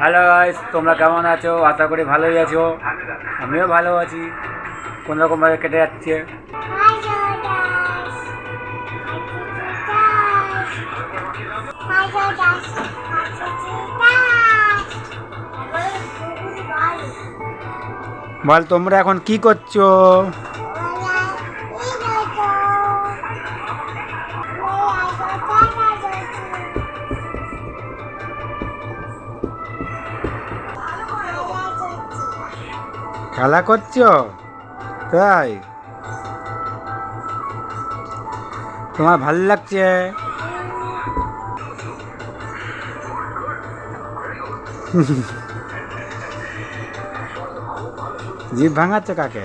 Hello guys তোমরা কেমন আছো? আশা করি ভালোই আছো। আমিও ভালো আছি। কোনো রকমভাবে কেটে যাচ্ছে. বল তোমরা এখন কি করছ? খেলা করছ? তাই? তোমার ভালো লাগছে? জিভ ভাঙাচ্ছ কাকে?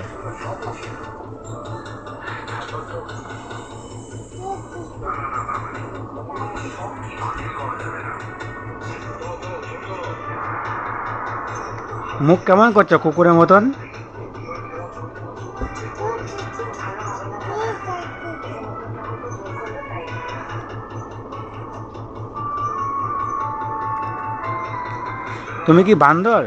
মুখ কেমন করছ কুকুরের মতন? তুমি কি বান্দর?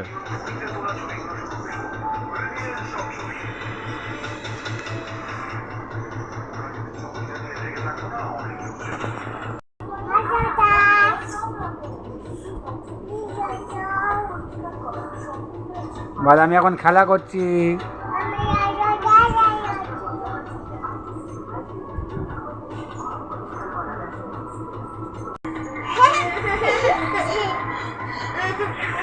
বল আমি এখন খেলা করছি।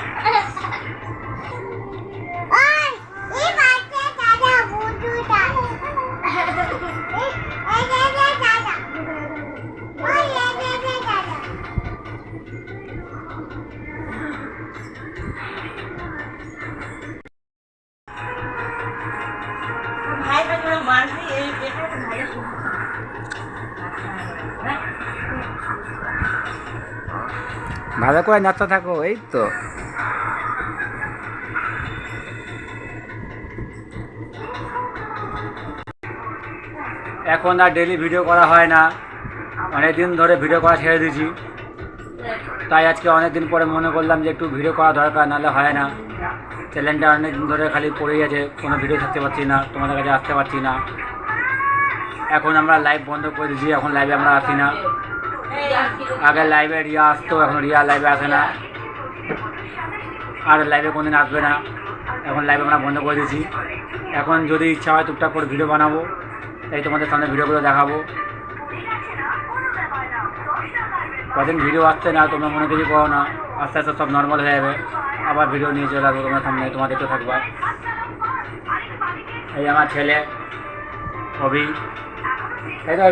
ভালো করে নাচতে থাকো, এই তো। এখন আর ডেলি ভিডিও করা হয় না। অনেক দিন ধরে ভিডিও করা ছেড়ে দিয়েছি। তাই আজকে অনেক দিন পরে মনে করলাম যে একটু ভিডিও করা দরকার, নাহলে হয় না। চ্যানেলটা অনেক দিন ধরে খালি পড়েই আছে কোনো ভিডিও থাকতে পারছি না, তোমাদের কাছে আসতে পারছি না। এখন আমরা লাইভ বন্ধ করে দিয়েছি, এখন লাইভে আমরা আসি না। আগে লাইভে রিয়া আসতো, এখন রিয়া লাইভে আসে না। আর লাইভে কোনদিন আসবে না। এখন লাইভে আমরা বন্ধ করে দিয়েছি। এখন যদি ইচ্ছা হয় টুকটাক করে ভিডিও বানাবো। তাই তোমাদের সামনে ভিডিওগুলো দেখাবো। কদিন ভিডিও আসছে না, তোমরা মনে কিছু করো না। আস্তে আস্তে সব নর্মাল হয়ে যাবে। আবার ভিডিও নিয়ে চলে আসব তোমার সামনে তোমার দেখতে থাকবা। এই আমার ছেলে, অভি। তাই তো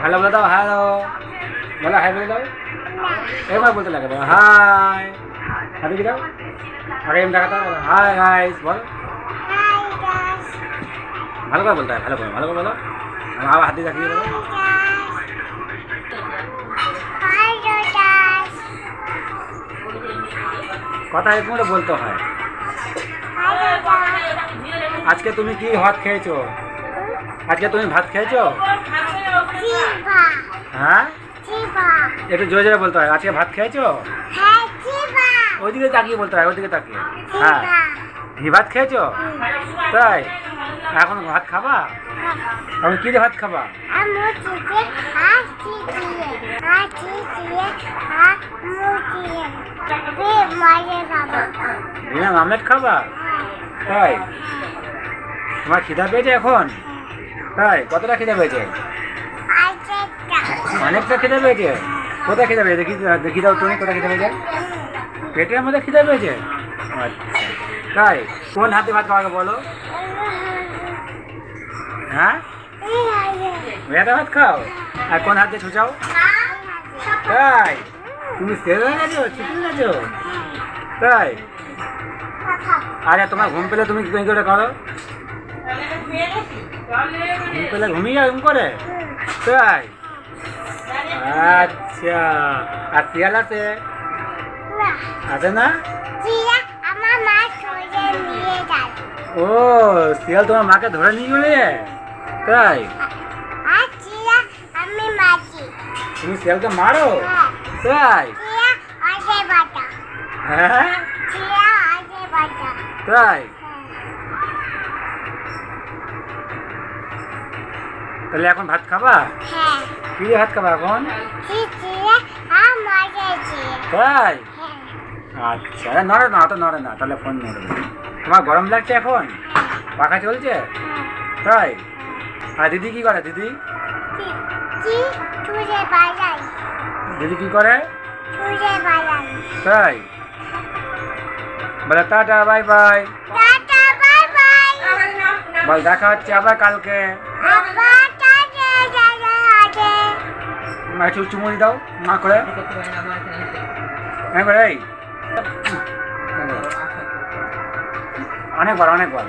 ভালো বলে দাও হ্যালো বলো হাই বলে দাও বলতে লাগে বলো হাই হাতে কি দাও আগে এম দেখাতে হাই বল। ভালো করে বলতে হয়, ভালো করে ভালো করে বলো। আবার হাতে দেখিয়ে বলো কথা এক করে বলতে হয়। আজকে তুমি কি ভাত খেয়েছো? আজকে তুমি ভাত খেয়েছো? হ্যাঁ? একটু জোরে জোরে বলতে হয়। আজকে ভাত খেয়েছো? ওইদিকে তাকিয়ে বলতে হয় ওইদিকে তাকিয়ে। হ্যাঁ। ঘি ভাত খেয়েছো? তাই? এখন ভাত খাবা? এখন কী ভাত খাবা? ডিম আমলেট খাবা। তাই? তোমার খিদা পেয়েছে এখন? তাই? কতটা খিদা পেয়েছে? অনেকটা খিদা পেয়েছে। কোথায় খিদা পেয়েছে? দেখি দেখি দাও তুমি, কোথায় খিদা পেয়েছে? পেটের মধ্যে খিদা পেয়েছে? আচ্ছা। তাই, কোন হাতে ভাত খাওয়াকে বলো? হ্যাঁ? ওই ভাত খাও। আর কোন হাতে ছুচাও? তাই, তুমি সেল হয়ে গেছো ছুটি গেছো? তাই। আরে, তোমার ঘুম পেলে তুমি কি করে করো? ঘুম পেলে ঘুমিয়ে ঘুম করে? তাই। আচ্ছা। আর শিয়াল আছে? আছে না? ও শিয়াল তোমার মাকে ধরে নিয়ে যায় তাই? তুমি শিয়ালকে মারো? হ্যাঁ। তাই? হ্যাঁ? তাই? হ্যাঁ। তাহলে এখন ভাত খাবা? হ্যাঁ। কি দিয়ে ভাত খাবা এখন? তাই? আচ্ছা নড়ে না তো নড়ে না তাহলে ফোন নড়ে। তোমার গরম লাগছে এখন? পাখা চলছে? তাই? আর দিদি কি করে দিদি? দিদি কি করে? তাই? বলে টাটা বাই বাই। বল দেখা হচ্ছে আবার কালকে। একটু চুমুনি দাও না করে? হ্যাঁ করে এই। অনেকবার অনেকবার।